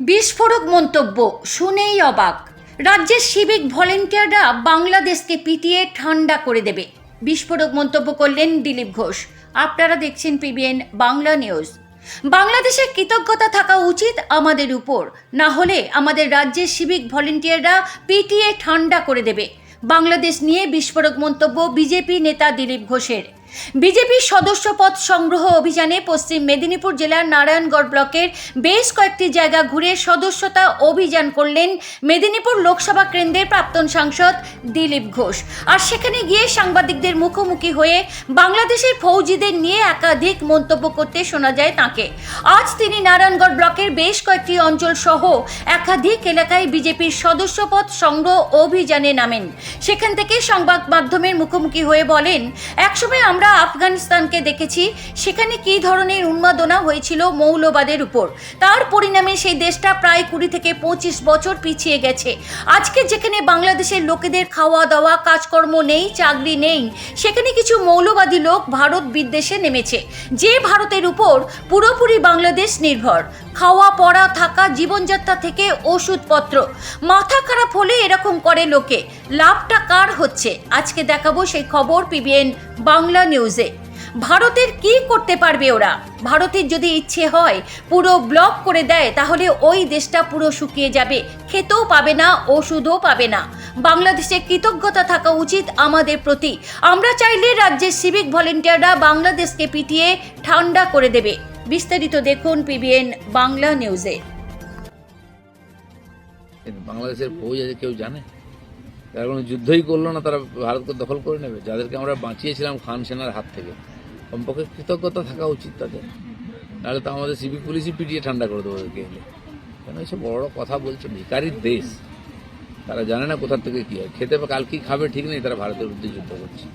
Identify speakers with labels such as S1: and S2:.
S1: বিস্ফোরক মন্তব্য, শুনেই অবাক। রাজ্যের সিভিক ভলেন্টিয়াররা বাংলাদেশকে পিটিয়ে ঠান্ডা করে দেবে। বিস্ফোরক মন্তব্য করলেন দিলীপ ঘোষ। আপনারা দেখছেন পিবিএন বাংলা নিউজ। বাংলাদেশের কৃতজ্ঞতা থাকা উচিত আমাদের উপর। না হলে আমাদের রাজ্যের সিভিক ভলেন্টিয়াররা পিটিয়ে ঠান্ডা করে দেবে। বাংলাদেশ নিয়ে বিস্ফোরক মন্তব্য বিজেপি নেতা দিলীপ ঘোষের। বিজেপির সদস্যপদ সংগ্রহ অভিযানে পশ্চিম মেদিনীপুর জেলার নারায়ণগড় ব্লকের বেশ কয়েকটি জায়গা ঘুরে সদস্যতা অভিযান করলেন মেদিনীপুর লোকসভা কেন্দ্রের প্রাক্তন সাংসদ দিলীপ ঘোষ। আর সেখানে গিয়ে সাংবাদিকদের মুখোমুখি হয়ে বাংলাদেশের ফৌজিদের নিয়ে একাধিক মন্তব্য করতে শোনা যায় তাকে। আজ তিনি নারায়ণগড় ব্লকের বেশ কয়েকটি অঞ্চল সহ একাধিক এলাকায় বিজেপির সদস্যপদ সংগ্রহ অভিযানে নামেন। সেখান থেকে সংবাদ মাধ্যমের মুখোমুখি হয়ে বলেন, একসময় আমরা আফগানিস্তানকে দেখেছি, সেখানে কী ধরনের উন্মাদনা হয়েছিল মৌলবাদের উপর? তার পরিণামে সেই দেশটা প্রায় কুড়ি থেকে পঁচিশ বছর পিছিয়ে গেছে। আজকে যেখানে বাংলাদেশের লোকেদের খাওয়া দাওয়া কাজকর্ম নেই, চাকরি নেই, সেখানে কিছু মৌলবাদী লোক ভারত বিদ্বেষে নেমেছে। যে ভারতের উপর পুরোপুরি বাংলাদেশ নির্ভর। খাওয়া পড়া থাকা, জীবনযাত্রা থেকে ওষুধপত্র। মাথা খারাপ হলে এরকম করে লোকে। লাভটা কার হচ্ছে? আজকে দেখাবো সেই খবর পিবিএন বাংলা নিউজে ভারতের কি করতে পারবে ওরা? ভারতের যদি ইচ্ছে হয় পুরো ব্লক করে দেয়, তাহলে ওই দেশটা পুরো শুকিয়ে যাবে। খেতেও পাবে না, ওষুধও পাবে না। বাংলাদেশে কৃতজ্ঞতা থাকা উচিত আমাদের প্রতি। আমরা চাইলে রাজ্যের সিভিক ভলেন্টিয়াররা বাংলাদেশকে পিটিয়ে ঠান্ডা করে দেবে। বিস্তারিত দেখুন পিবিএন বাংলা নিউজে
S2: বাংলাদেশের ফৌজ কেউ জানে? তারা কোনো যুদ্ধই করল না, তারা ভারতকে দখল করে নেবে। যাদেরকে আমরা বাঁচিয়েছিলাম খান সেনার হাত থেকে। কমপক্ষে কৃতজ্ঞতা থাকা উচিত তাদের। নাহলে তো আমাদের সিভিক পুলিশই পিটিয়ে ঠান্ডা করে দেবো ওদেরকে এলে। কেন এসব বড় কথা বলছে? ভিকারির দেশ। তারা জানে না কোথার থেকে কী হয়। খেতে বা কাল কী খাবে ঠিক নেই, তারা ভারতের বিরুদ্ধে যুদ্ধ করছে।